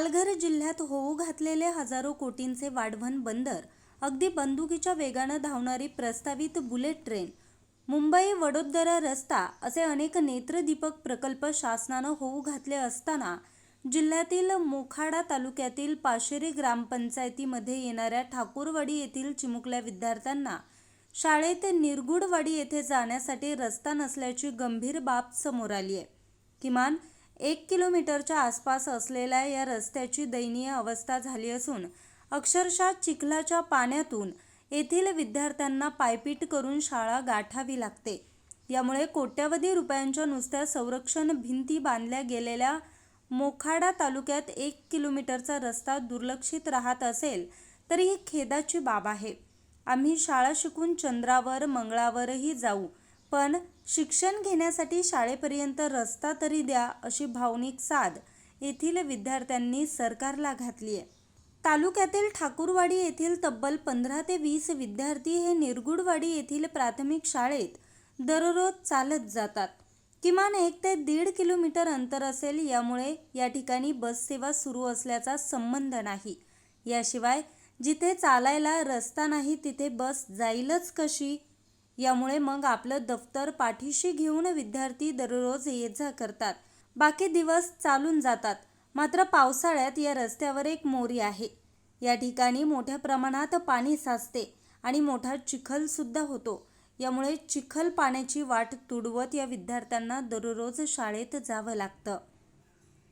पालघर जिल्ह्यात होऊ घातलेले हजारो कोटींचे वाढवण बंदर अगदी बंदुकीच्या वेगानं धावणारी प्रस्तावित बुलेट ट्रेन मुंबई वडोदरा रस्ता असे अनेक नेत्रदीपक प्रकल्प शासनानं होऊ घातले असताना जिल्ह्यातील मोखाडा तालुक्यातील पाशेरी ग्रामपंचायतीमध्ये येणाऱ्या ठाकूरवाडी येथील चिमुकल्या विद्यार्थ्यांना शाळेत निरगुडवाडी येथे जाण्यासाठी रस्ता नसल्याची गंभीर बाब समोर आली आहे किमान एक किलोमीटरच्या आसपास असलेल्या या रस्त्याची दयनीय अवस्था झाली असून अक्षरशः चिखलाच्या पाण्यातून येथील विद्यार्थ्यांना पायपीट करून शाळा गाठावी लागते. यामुळे कोट्यवधी रुपयांच्या नुसत्या संरक्षण भिंती बांधल्या गेलेल्या मोखाडा तालुक्यात एक किलोमीटरचा रस्ता दुर्लक्षित राहत असेल तरी ही खेदाची बाब आहे. आम्ही शाळा शिकून चंद्रावर मंगळावरही जाऊ पण शिक्षण घेण्यासाठी शाळेपर्यंत रस्ता तरी द्या अशी भावनिक साद येथील विद्यार्थ्यांनी सरकारला घातली आहे. तालुक्यातील ठाकूरवाडी येथील तब्बल पंधरा ते वीस विद्यार्थी हे निरगुडवाडी येथील प्राथमिक शाळेत दररोज चालत जातात. किमान एक ते दीड किलोमीटर अंतर असेल यामुळे या ठिकाणी बससेवा सुरू असल्याचा संबंध नाही. याशिवाय जिथे चालायला रस्ता नाही तिथे बस जाईलच कशी? यामुळे मग आपलं दफ्तर पाठीशी घेऊन विद्यार्थी दररोज ये जा करतात. बाकी दिवस चालून जातात. मात्र पावसाळ्यात या रस्त्यावर एक मोरी आहे. या ठिकाणी मोठ्या प्रमाणात पाणी साचते आणि मोठा चिखलसुद्धा होतो. यामुळे चिखल पाण्याची वाट तुडवत या विद्यार्थ्यांना दररोज शाळेत जावं लागतं.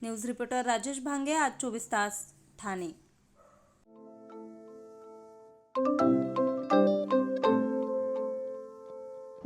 न्यूज रिपोर्टर राजेश भांगे आज चोवीस तास ठाणे.